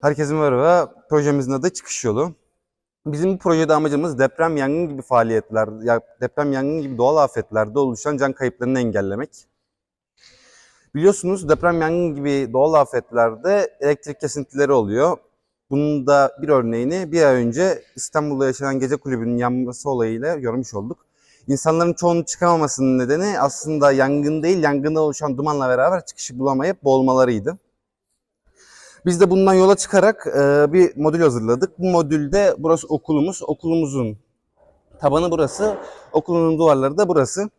Herkese merhaba. Projemizin adı Çıkış Yolu. Bizim bu projede amacımız deprem, yangın gibi faaliyetler, ya deprem, yangın gibi doğal afetlerde oluşan can kayıplarını engellemek. Biliyorsunuz deprem, yangın gibi doğal afetlerde elektrik kesintileri oluyor. Bunun da bir örneğini bir ay önce İstanbul'da yaşanan gece kulübünün yanması olayıyla görmüş olduk. İnsanların çoğunun çıkamamasının nedeni aslında yangın değil, yangında oluşan dumanla beraber çıkışı bulamayıp boğulmalarıydı. Biz de bundan yola çıkarak e, bir modül hazırladık. Bu modülde burası okulumuz. Okulumuzun tabanı burası. Okulun duvarları da burası.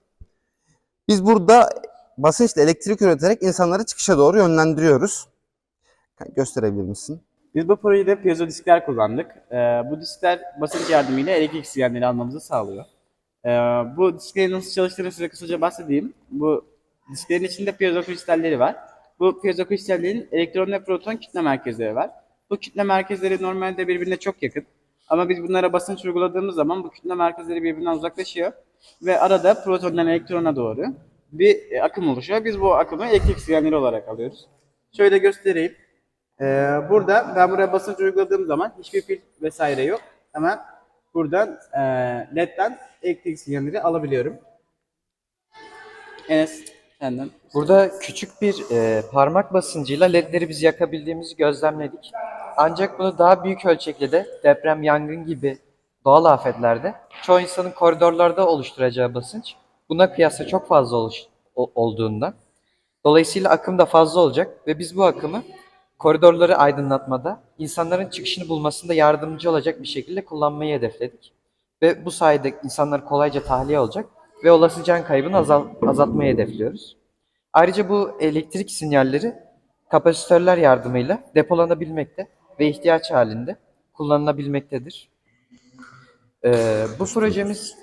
Biz burada basınçla elektrik üreterek insanları çıkışa doğru yönlendiriyoruz. Gösterebilir misin? Biz bu projede piezo diskler kullandık. Ee, bu diskler basınç yardımıyla elektrik sinyalleri almamızı sağlıyor. Ee, bu disklerin nasıl çalıştığını size kısaca bahsedeyim. Bu disklerin içinde piezo kristalleri var. Bu piezo kristallerin elektron ve proton kütle merkezleri var. Bu kütle merkezleri normalde birbirine çok yakın. Ama biz bunlara basınç uyguladığımız zaman bu kütle merkezleri birbirinden uzaklaşıyor. Ve arada protondan elektrona doğru bir e, akım oluşuyor. Biz bu akımı elektrik sinyalleri olarak alıyoruz. Şöyle göstereyim. Ee, burada ben buraya basınç uyguladığım zaman hiçbir pil vesaire yok. Hemen buradan e, LED'den elektrik sinyalleri alabiliyorum. Enes senden. Burada küçük bir e, parmak basıncıyla ledleri biz yakabildiğimizi gözlemledik. Ancak bunu daha büyük ölçekli de deprem, yangın gibi doğal afetlerde çoğu insanın koridorlarda oluşturacağı basınç buna kıyasla çok fazla oluş, o- olduğundan dolayısıyla akım da fazla olacak ve biz bu akımı koridorları aydınlatmada insanların çıkışını bulmasında yardımcı olacak bir şekilde kullanmayı hedefledik. Ve bu sayede insanlar kolayca tahliye olacak ve olası can kaybını azal, azaltmayı hedefliyoruz. Ayrıca bu elektrik sinyalleri kapasitörler yardımıyla depolanabilmekte ve ihtiyaç halinde kullanılabilmektedir. Ee, bu projemiz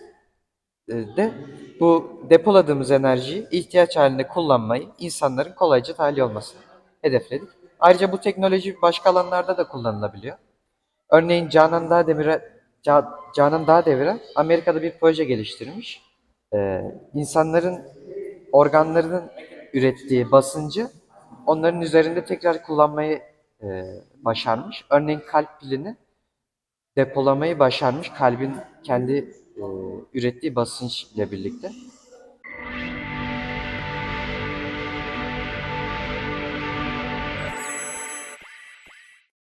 e, de bu depoladığımız enerjiyi ihtiyaç halinde kullanmayı, insanların kolayca tahliye olmasını hedefledik. Ayrıca bu teknoloji başka alanlarda da kullanılabiliyor. Örneğin Canan Dağdemir'e Ca- Canan Dağdemir'e Amerika'da bir proje geliştirmiş. Ee, insanların organlarının ürettiği basıncı onların üzerinde tekrar kullanmayı e, başarmış. Örneğin kalp pilini depolamayı başarmış kalbin kendi e, ürettiği basınç ile birlikte.